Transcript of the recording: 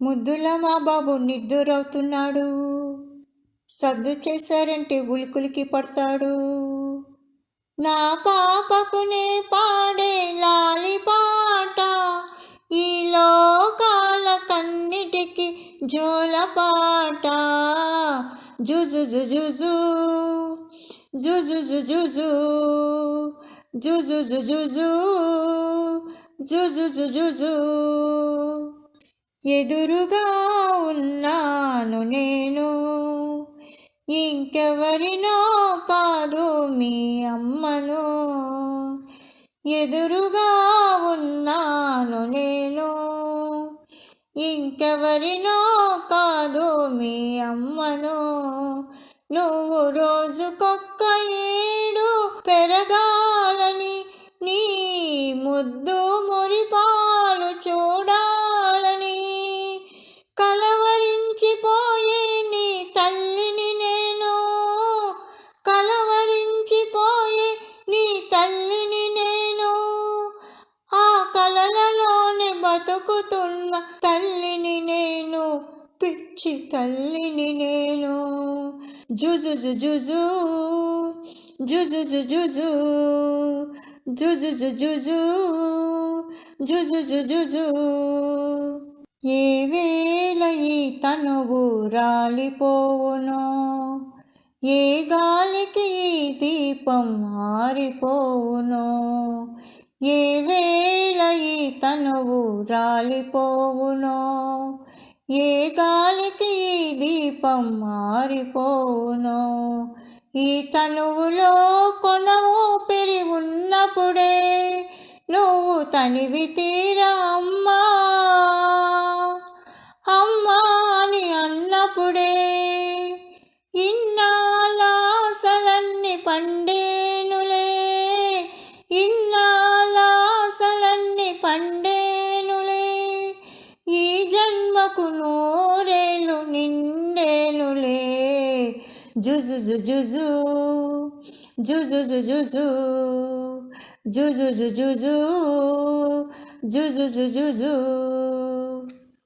ముద్దుల మా బాబు నిద్దురవుతున్నాడు సద్దు చేశారంటే ఉలికులికి పడతాడు నా పాపకునే పాడే లాలి పాట ఈ లోకాల కన్నిటికి జోల పాట జుజు జుజు జుజు జుజు జుజు జుజు జుజు జుజు ఎదురుగా ఉన్నాను నేను. ఇంకెవరినో కాదు మీ అమ్మను. ఎదురుగా ఉన్నాను నేను. ఇంకెవరినో కాదు మీ అమ్మను. నువ్వు రోజుకొక్క ఏడు పెరగాలని నీ ముద్దు బతుకుతున్న తల్లిని నేను పిచ్చి తల్లిని నేను. జుజు జుజు జుజు జుజు జుజు జుజు జుజు జుజు ఏ వేళ ఈ తనువు రాలిపోవునో? ఏ గాలికి దీపం మారిపోవునో? ఏ వేళ ఈ తనువు రాలిపోవునో ఏ గాలికి ఈ దీపం మారిపోవునో ఈ తనువులో కొనవు పెరి ఉన్నప్పుడే నువ్వు తనివి తీరా అమ్మా. అమ్మా అని అన్నప్పుడే ఇన్నాలాసలన్నీ పండి నాకు జన్మకు నూరేళ్ళు జుజు జుజు జుజు జుజు జుజు జుజు జుజు జుజు జుజు.